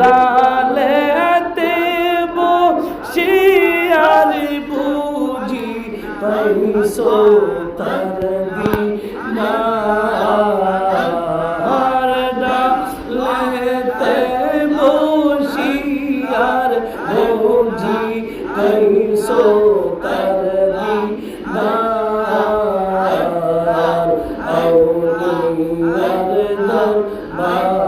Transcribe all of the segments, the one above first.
ডালেতে বসিয়ার বুঝি পাইছো তার দিনার ডালেতে বসিয়ার বুঝি পাইছো তার দিনার আউলিয়ার দরবারে।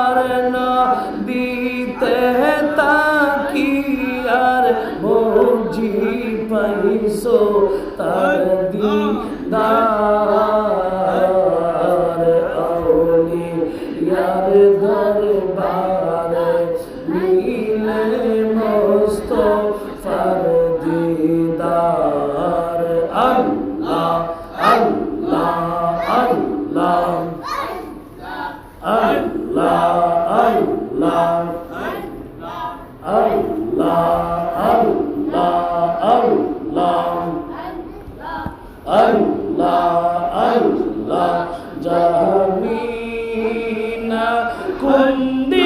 নদীতে তা কি আর বুঝি পাইছো তার দিদার আউলি ইয়ার দরবারে মিলে মস্ত ফার দিদার আল্লাহ আল্লাহ আল্লাহ। জামিনা কুন্দি